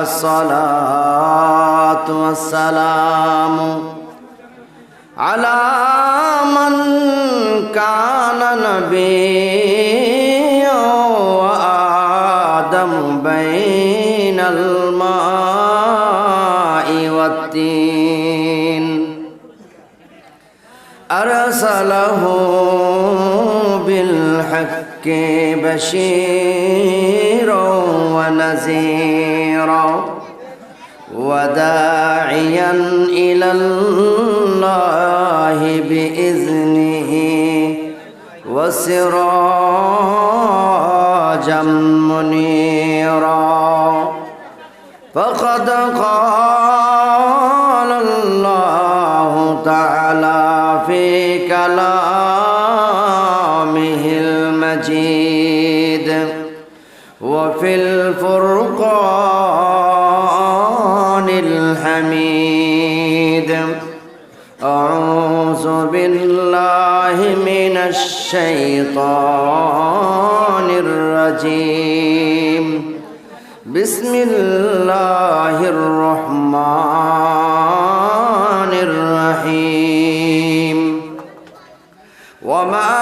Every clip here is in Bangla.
الصلاة والسلام على من كان نبيا وآدم بين الماء والتين. أرسله بالحق بشيرا ونذيرا. وداعيا إلى الله بإذنه وسراجا منيرا. فقد قال الشيطان الرجيم. بسم الله الرحمن الرحيم. وما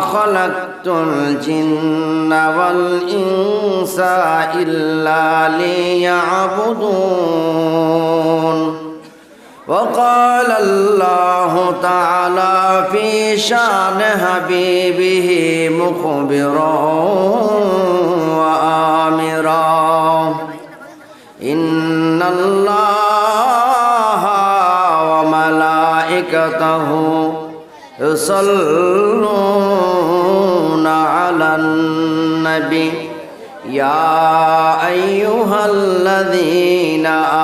خلقت الجن والإنس إلا ليعبدون. وقال الله تعالى في شأن حبيبه مخبرا وآمرا. إن الله وملائكته يصلون على النبي. يا أيها الذين آمنوا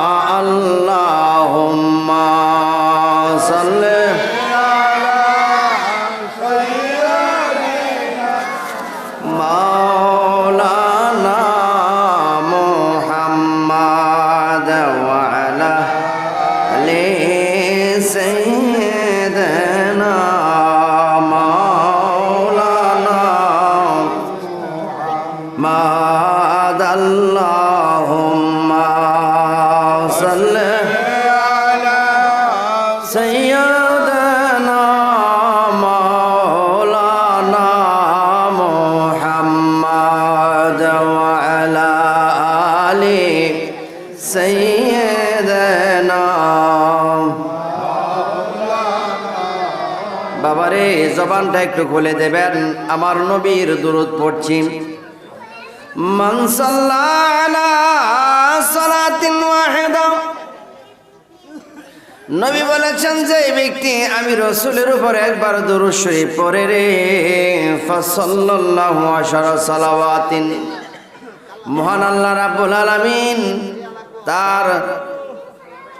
কোরআনটা একটু খুলে দেবেন। আমার নবীর দূরত পড়ছি। নবী বলেছেন যে ব্যক্তি আমি রসুলের উপর একবার দরুদ পরে রে। ফসল্লাহ মহান আল্লাহ রাবুল আলমিন তার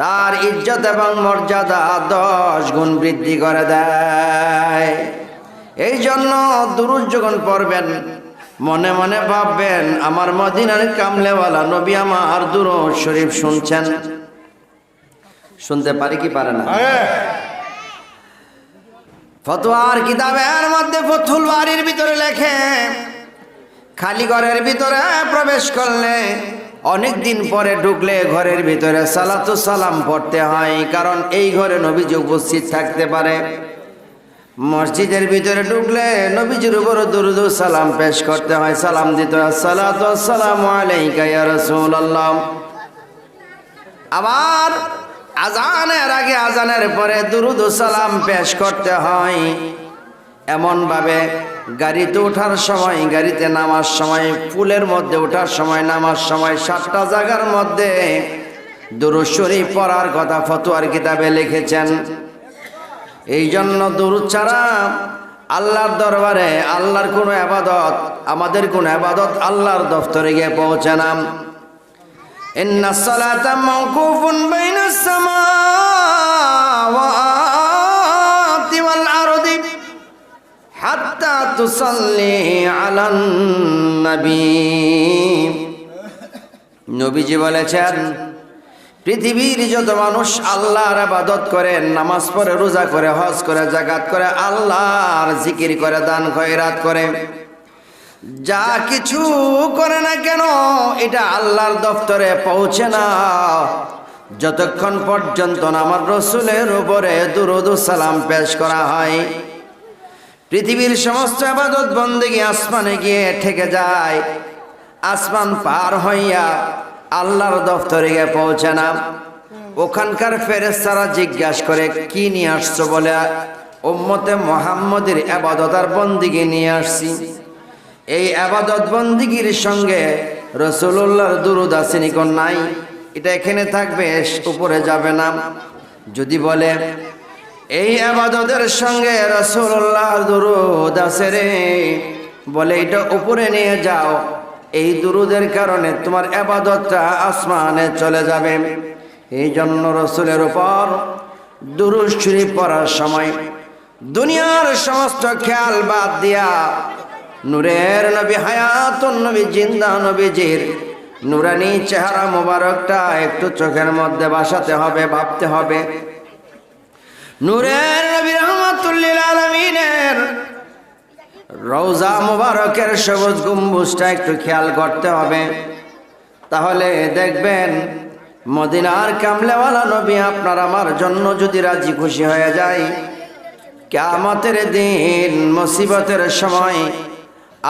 তার ইজ্জত এবং মর্যাদা দশ গুণ বৃদ্ধি করে দেয়। এই জন্য দুরুজ যখন পড়বেন, মনে মনে ভাববেন, আমার মদিনার কামলেওয়ালা নবী আমার দুরুদ শরীফ শুনছেন। শুনতে পারি কি পারে না? ফতোয়ার কিতাবের মধ্যে ফতুল বাড়ির ভিতরে লেখে, খালি ঘরের ভিতরে প্রবেশ করলে অনেক দিন পরে ঢুকলে ঘরের ভিতরে সালাতু সালাম পড়তে হয়, কারণ এই ঘরে নবীজি উপস্থিত থাকতে পারে। মসজিদের ভিতরে ঢুকলে নবীজির উপর দুরুদ সালাম পেশ করতে হয়, সালাম দিতে সালাতু আসসালামু আলাইকা ইয়া রাসূলুল্লাহ। আবার আজানের আগে আজানের পরে দুরুদ সালাম পেশ করতে হয়। এমনভাবে গাড়িতে ওঠার সময়, গাড়িতে নামার সময় ফুলের মধ্যে ওঠার সময়, নামার সময়, সাতটা জায়গার মধ্যে দুরুশ্বরী পড়ার কথা ফতুয়ার কিতাবে লিখেছেন। এই জন্য দুরু ছাড়া আল্লাহর দরবারে আল্লাহর কোনো আবাদত, আমাদের কোনো আবাদত আল্লাহর দফতরে গিয়ে পৌঁছানাম ইন্না সালাতা মাওকুফুন বাইনাস সামাওয়া হাত্তা তুসাল্লি আলান নবী। নবীজি বলেছেন, পৃথিবীর যত মানুষ আল্লাহর আবাদত করে, নামাজ পড়ে, রোজা করে, হজ করে জাকাত করে, আল্লাহর জিকির করে, দান খয়রাত করে। যা কিছু করে না কেন, এটা আল্লাহর দপ্তরে পৌঁছে না। যতক্ষণ পর্যন্ত আমার রসুলের উপরে দুরুদ সালাম পেশ করা হয়। পৃথিবীর সমস্ত আবাদত বন্দেগী আসমানে গিয়ে ঠেকে যায়। আসমান পার হইয়া আল্লাহর দফতরে গিয়ে পৌঁছে না। ওখানকার ফেরেস্তারা জিজ্ঞাসা করে, কি নিয়ে আসছো? বলে, উম্মতে মোহাম্মদের আবাদত আর বন্দিগি নিয়ে আসছি। এই আবাদত বন্দিগির সঙ্গে রসুল্লাহর দুরুদ আসেনি নাই? এটা এখানে থাকবে, উপরে যাবে না। যদি বলে এই আবাদতের সঙ্গে রসুল্লাহ দুরুদ আছে রে। বলে এটা উপরে নিয়ে যাও। এই দুরুদের কারণে তোমার আবাদতটা আসমানে চলে যাবে। এই জন্য রসুলের উপর দুরুদ শরীফ পড়ার সময় দুনিয়ার সমস্ত খেয়াল বাদ দিয়া নূরের নবী হায়াতুন নবী জিন্দা নবীজির নুরানি চেহারা মোবারকটা একটু চোখের মধ্যে বাসাতে হবে, ভাবতে হবে। নূরের নবী রহমাতুল্লিল আলমিনের রৌজা মোবারকের সবুজ গম্বুজটা একটু খেয়াল করতে হবে। তাহলে দেখবেন, মদিনার কামলেওয়ালা নবী আপনার আমার জন্য যদি রাজি খুশি হয়ে যায় কেমতের দিন, মুসিবতের সময়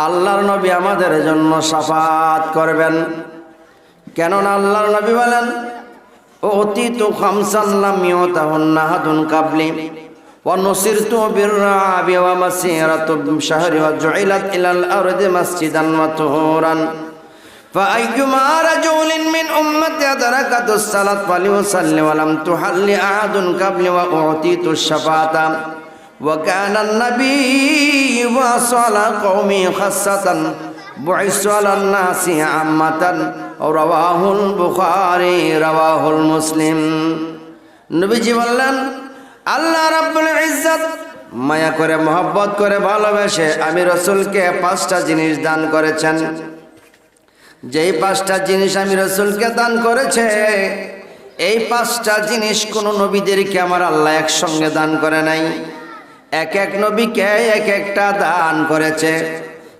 আল্লাহর নবী আমাদের জন্য সাফাত করবেন। কেননা আল্লাহর নবী বলেন অতীত খামসাল্লাম ইয়তাহুন্নাহাদুন কাবলি ونصرت بالرعب ومسيرة شهر وجعلت إلى الأرض مسجدا وطهورا فأيما رجل من أمتي أدركت الصلاة فليصلي ولم تحل أحد قبل وأعطيت الشفاعة وكان النبي وصلى قومي خاصة بعث على الناس عامة রাহুল বুখারি রাহুল মুসলিম নবীজি বললেন, আল্লাহ রাবুল ইজত মায়া করে, মোহব্বত করে ভালোবেসে আমি রসুলকে পাঁচটা জিনিস দান করেছেন। যেই পাঁচটা জিনিস আমি রসুলকে দান করেছে, এই পাঁচটা জিনিস কোনো নবীদেরকে আমার আল্লাহ একসঙ্গে দান করে নাই। এক এক নবীকে এক একটা দান করেছে।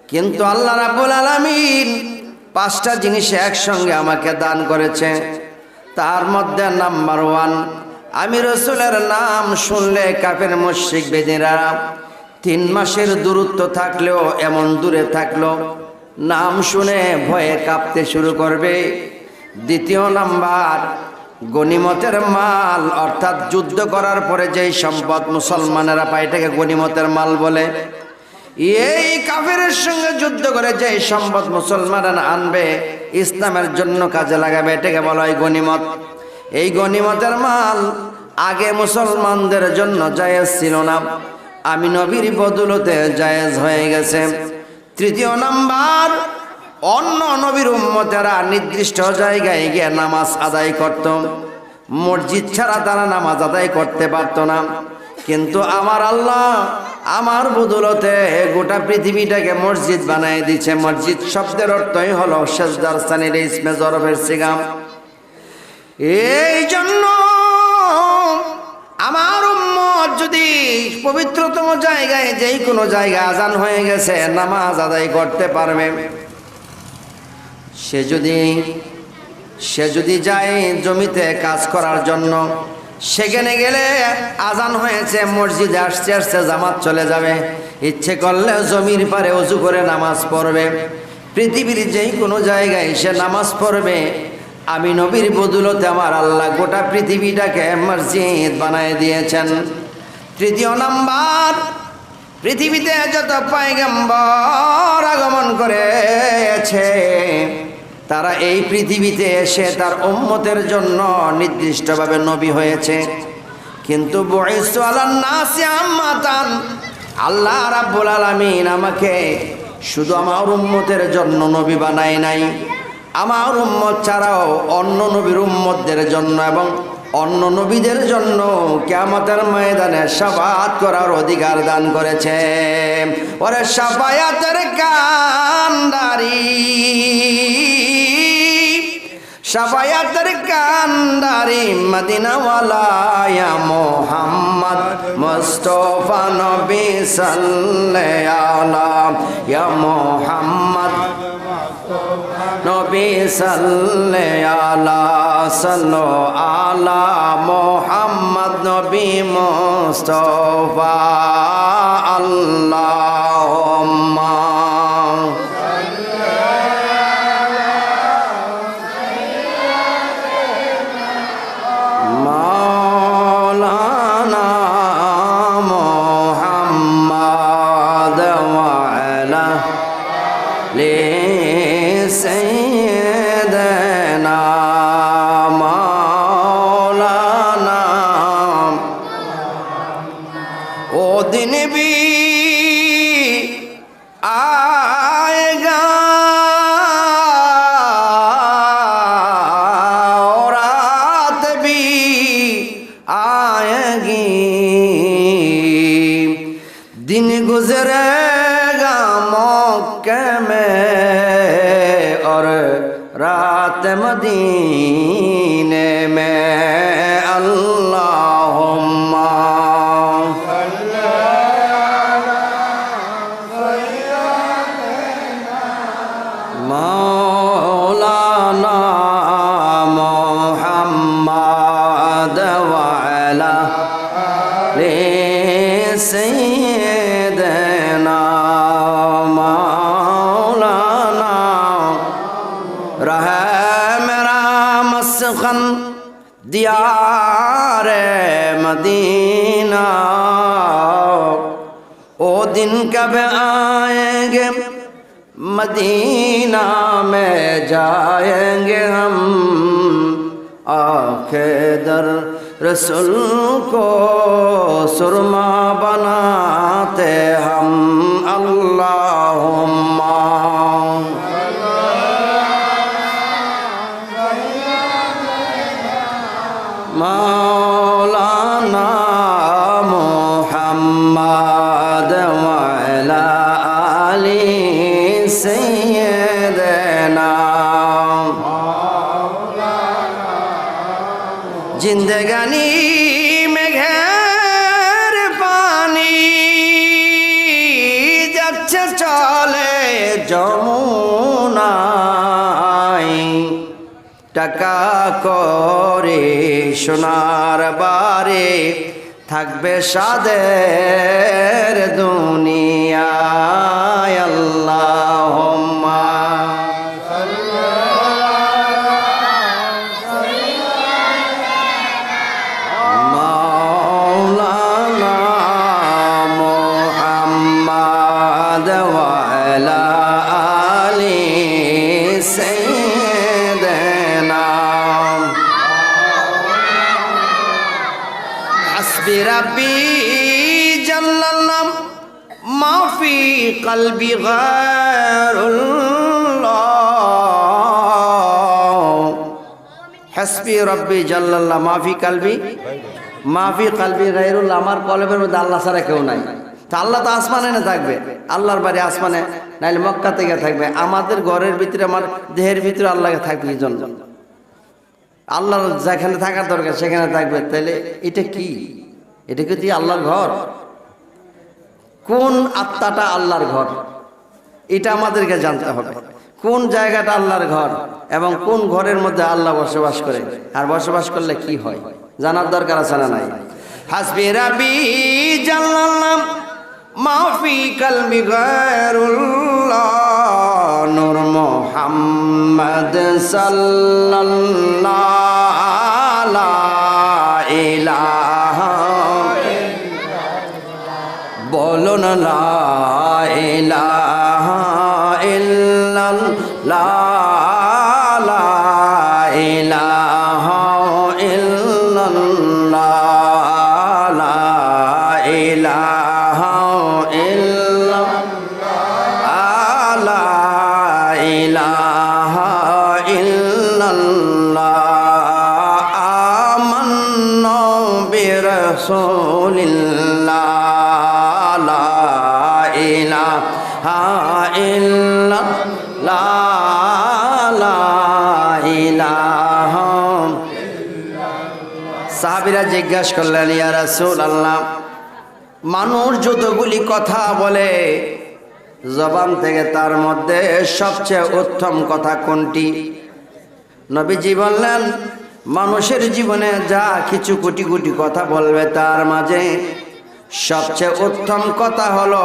কিন্তু আল্লাহ রাবুল আলমিন পাঁচটা জিনিস একসঙ্গে আমাকে দান করেছে। তার মধ্যে নাম্বার ওয়ান, আমি রসুলের নাম শুনলে কাপের মুশিক বেদিরা তিন মাসের দূরত্ব থাকলেও এমন দূরে থাকল, নাম শুনে ভয়ে কাঁপতে শুরু করবে। দ্বিতীয় নাম্বার, গনিমতের মাল, অর্থাৎ যুদ্ধ করার পরে যেই সম্পদ মুসলমানেরা পায় এটাকে গনিমতের মাল বলে। এই কাফের সঙ্গে যুদ্ধ করে যে সম্পদ মুসলমানরা আনবে, ইসলামের জন্য কাজে লাগাবে, এটাকে বলা হয় গনিমত এই গনিমতের মাল আগে মুসলমানদের জন্য জায়েজ ছিল না। আমি নবীর বদলতে জায়েজ হয়ে গেছে। তৃতীয় নাম্বার, অন্য নবীর উম্মতেরা নির্দিষ্ট জায়গায় গিয়ে নামাজ আদায় করত। মসজিদ ছাড়া তারা নামাজ আদায় করতে পারত না। কিন্তু আমার আল্লাহ আমার বদলতে গোটা পৃথিবীটাকে মসজিদ বানায় দিচ্ছে মসজিদ শব্দের অর্থই হলো শেষদার স্থানের ইসমে জরফের সিগাম। এই জন্য আমার উম্মত যদি পবিত্রতম জায়গায় যেই কোনো জায়গায় আজান হয়ে গেছে, নামাজ আদায় করতে পারবে। সে যদি সে যদি যায় জমিতে কাজ করার জন্য সেখানে গেলে আজান হয়েছে, মসজিদে আসতে আসতে জামাত চলে যাবে। ইচ্ছে করলে জমির পারে উজু করে নামাজ পড়বে। পৃথিবীর যেই কোনো জায়গায় সে নামাজ পড়বে। আমি নবীর বদুলতে আমার আল্লাহ গোটা পৃথিবীটাকে মসজিদ বানায় দিয়েছেন। তৃতীয় নাম্বার, পৃথিবীতে যত পায়গম্বর আগমন করেছে তারা এই পৃথিবীতে এসে তার উম্মতের জন্য নির্দিষ্টভাবে নবী হয়েছে। কিন্তু আল্লাহ রাব্বুল আলামিন আমাকে শুধু আমার উম্মতের জন্য নবী বানায় নাই। আমার উম্মত ছাড়াও অন্য নবীর উম্মতদের জন্য এবং অন্য নবীদের জন্য কেয়ামতের ময়দানে সাফাত করার অধিকার দান করেছে। ওরে সাফায়াতের কান্ডারি। সাফায়াতের কান্ডারি মদিনাওয়ালা ইয়া মোহাম্মদ মুস্তফা নবী সাল্লাল্লাহু মোহাম্মদ নবী সাল্লে আলা সাল্লো আলা মোহাম্মদ নবী মুস্তফা আল্লাহুম্মা مکہ میں اور رات مدینہ दिन कब आएँगे? मदीना में जाएँगे हम। आखे दर रसुल को सुरमा बनाते हम। अल्लाहुम्मा জিন্দগানি মেঘের পানি যাচ্ছে চলে যমুনাই টাকা করে সোনার বারে থাকবে সাদের দুনিয়ায়। আল্লাহ রাবি জাল্লাল্লাম মাফি কলবি হাসবি রব্বি জাল্লাল্লাহ মাফি কালবি মাফি কালবি গাইরুল্লাহ আমার কলবের মধ্যে আল্লাহ ছাড়া কেউ নাই। তা আল্লাহ তো আসমানে না থাকবে, আল্লাহর বাড়ি আসমানে, নাইলে মক্কা থেকে থাকবে। আমাদের ঘরের ভিতরে, আমার দেহের ভিতরে আল্লাহকে থাকবে কি জন্য আল্লাহর যেখানে থাকার দরকার, সেখানে থাকবে। তাহলে এটা কি? এটা কি আল্লাহর ঘর। কোন আত্মাটা আল্লাহর ঘর? এটা আমাদেরকে জানতে হবে। কোন জায়গাটা আল্লাহর ঘর এবং কোন ঘরের মধ্যে আল্লাহ বসবাস করে? আর বসবাস করলে কি হয়? জানার দরকার আছে না নাই? হাসবি রাবি জানলাম মাফি ইলাহা বলো না জিজ্ঞাসা করলেন, ইয়া রাসূল আল্লাহ মানুষ যতগুলি কথা বলে, জবান থেকে তার মধ্যে সবচেয়ে উত্তম কথা কোনটি? নবীজি বললেন, মানুষের জীবনে যা কিছু কোটি কোটি কথা বলবে, তার মাঝে সবচেয়ে উত্তম কথা হলো,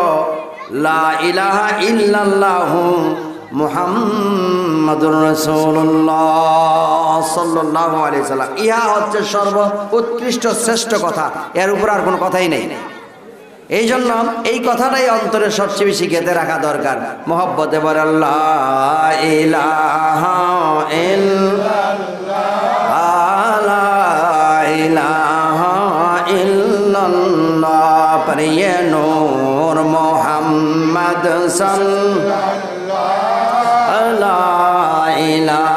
লা ইলাহা ইল্লাল্লাহু মুহাম্মাদুর রাসূলুল্লাহ সাল্লাল্লাহু আলাইহি সাল্লাম। ইহা হচ্ছে সর্ব উৎকৃষ্ট শ্রেষ্ঠ কথা। এর উপর আর কোনো কথাই নেই। এই জন্য এই কথাটাই অন্তরে সবচেয়ে বেশি গেঁথে রাখা দরকার। মোহব্বতে বলে, আল্লাহ ইলাহা ইল্লাল্লাহ, প্রিয় নূর মোহাম্মদ সাল্লাল্লাহ ইলাহা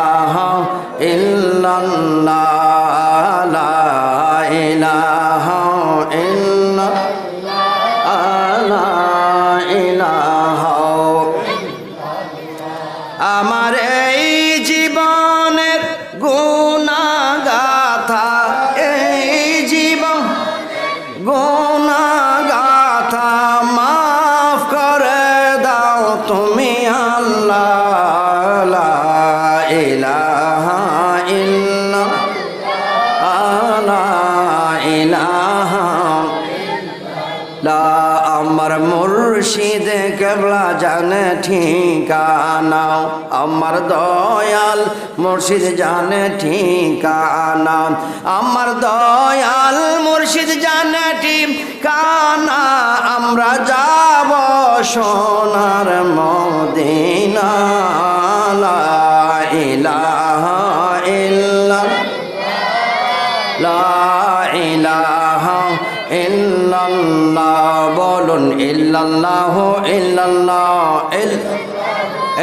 লা আমার মুর্শিদ কেবলা জানে ঠিকানা। আমার দয়াল মুর্শিদ জানে ঠিকানা। আমার দয়াল মুর্শিদ জানে ঠিকানা। আমরা যাব সোনার মদিনা। লা বলুন, ইল্লাল্লাহ ইল্লাল্লাহ, ইল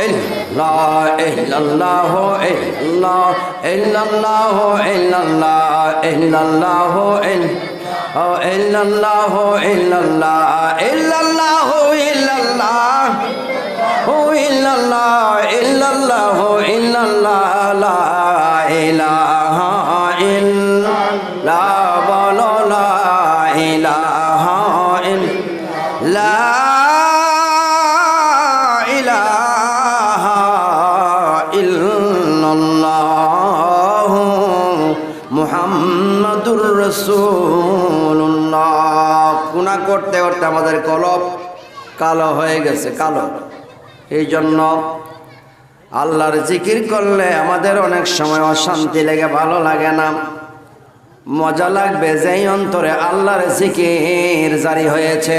ইল্লাল্লাহ ইল্লাল্লাহ ইল্লাল্লাহ ইল্লাল্লাহ ইল্লাল্লাহ ইল্লাল্লাহ ইল্লাল্লাহ ইল্লাল্লাহ ইল্লাল্লাহ ইল্লাল্লাহ ইল্লাল্লাহ ইল্লাল্লাহ ইল্লাল্লাহ, লা ইলাহা আমাদের কলব। কালো হয়ে গেছে, কালো। এই জন্য আল্লাহর জিকির করলে আমাদের অনেক সময় অশান্তি লেগে ভালো লাগে না। মজা লাগবে যেই অন্তরে আল্লাহর জিকির জারি হয়েছে।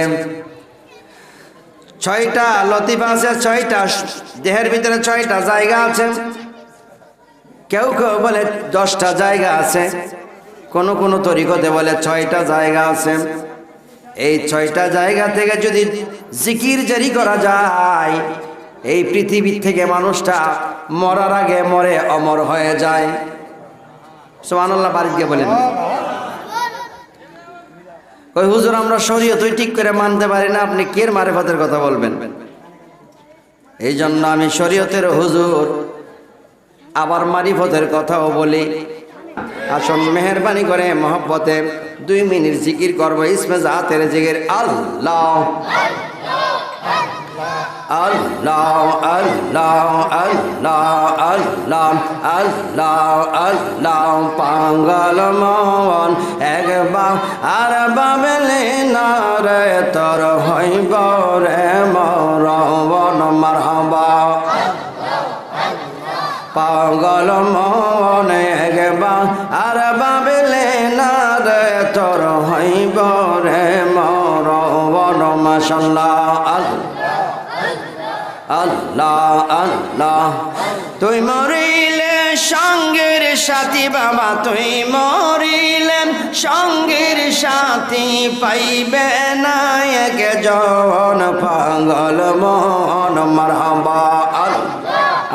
ছয়টা লতিফা আছে, ছয়টা দেহের ভিতরে ছয়টা জায়গা আছে। কেউ কেউ বলে দশটা জায়গা আছে। কোন কোন তরিকতে বলে ছয়টা জায়গা আছে। এই ছয়টা জায়গা থেকে যদি জিকির জারি করা যায়, এই পৃথিবীর থেকে মানুষটা মরার আগে মরে অমর হয়ে যায়। সোহানুল্লাহ বাড়িকে বলেন। ওই হুজুর, আমরা শরীয়তই ঠিক করে মানতে পারি না, আপনি কের মারেফতের কথা বলবেন? এই জন্য আমি শরীয়তের হুজুর, আবার মারিফতের কথাও বলি। আসুন, মেহরবানি করে মহব্বতে দুই মিনিট জিকির করব, ইসমে জাতের জিকির। আল্লাহ আল্লাহ আর বাবেলে না রে, তোর হইব রে মারহবা। পাগল মন, একবার আর রে তোর হইব রে মরবন মাসাল্লাহ আল্লাহ আল্লাহ তুই মরিলে সঙ্গের সাথী বাবা, তুই মরিলে সঙ্গের সাথী পাইবে না। এক জন পাগল, মন মারহাবা।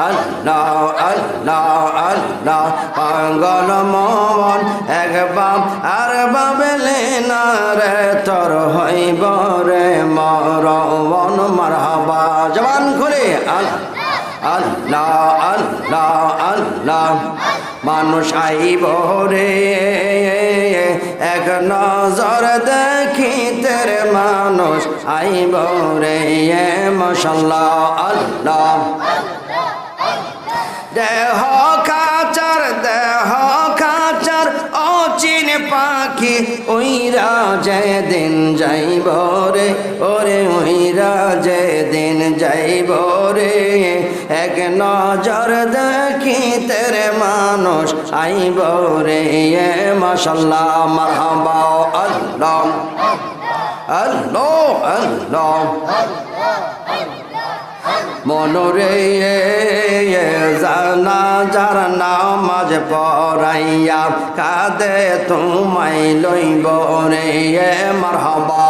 আল্লাহ আল্লাহ আল্লাহ, পাগল মন। একবার আর বাবেলে না রে, তোর হইব রে মা রবন মারহাবা। জবান খুলে, আল্লাহ আল্লাহ আল্লাহ মানুষ আইব রে, এক নজর দেখিতে মানুষ আইব রে মশাল্লাহ, আল্লাহ। দেহ কাচার দেহ কাচার অচিন পাখি ওইরা যে দিন যাইব রে, ওরে ওইরা যে দিন যাইব রে। এক নজর দেখি তেরে মানুষ আইব রে, এ মশাল্লাহ, মারহাবা আল্লাহ আল্লাহ আল্লাহ। মনরে জানা যার নামাজ পড়াইয়া কাদে তোমায় লইব রে মারহাবা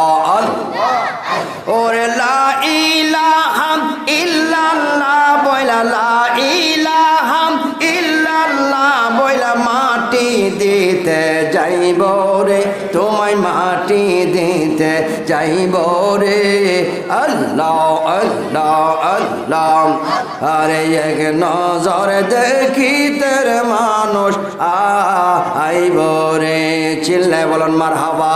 ওরে লা ইলাহাম ইল্লাল্লাহ বইলা লা ইলাহাম ইল্লাল্লাহ বইলা মাটি দিতে যাইব রে, তোমায় মাটি দিতে যাইব রে। আল্লাহ আল্লাহ আল্লাহ। আরে এক নজর দেখি তের মানুষ আইব রে চিল্লায় বলন মার হাবা